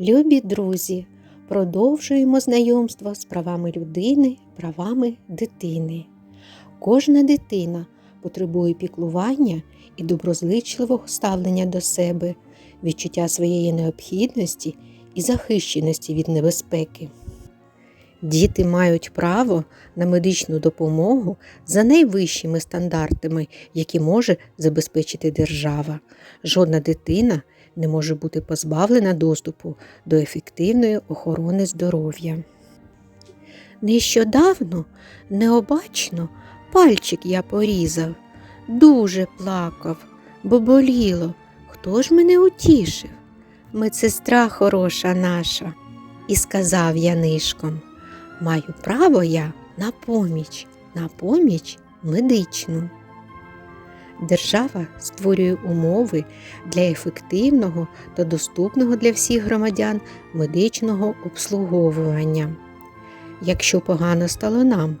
Любі друзі, продовжуємо знайомство з правами людини, правами дитини. Кожна дитина потребує піклування і доброзичливого ставлення до себе, відчуття своєї необхідності і захищеності від небезпеки. Діти мають право на медичну допомогу за найвищими стандартами, які може забезпечити держава. Жодна дитина не може бути позбавлена доступу до ефективної охорони здоров'я. Нещодавно, необачно, пальчик я порізав, дуже плакав, бо боліло. Хто ж мене утішив? Медсестра хороша наша. І сказав я нишком, маю право я на поміч, на поміч медичну. Держава створює умови для ефективного та доступного для всіх громадян медичного обслуговування. Якщо погано стало нам,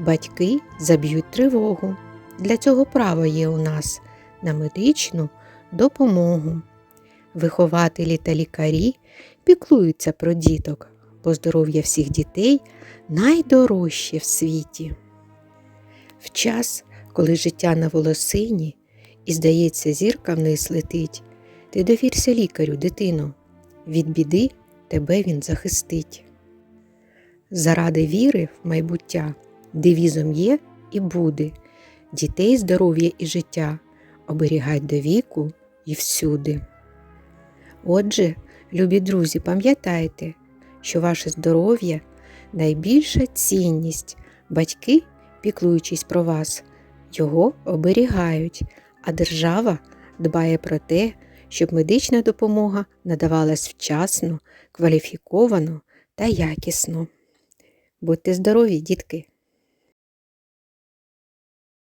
батьки заб'ють тривогу. Для цього право є у нас на медичну допомогу. Вихователі та лікарі піклуються про діток, бо здоров'я всіх дітей найдорожче в світі. В час, коли життя на волосині і, здається, зірка вниз летить, ти довірся лікарю, дитино, від біди тебе він захистить. Заради віри в майбуття девізом є і буде дітей здоров'я і життя оберігать до віку і всюди. Отже, любі друзі, пам'ятайте, що ваше здоров'я найбільша цінність. Батьки, піклуючись про вас, його оберігають, а держава дбає про те, щоб медична допомога надавалась вчасно, кваліфіковано та якісно. Будьте здорові, дітки!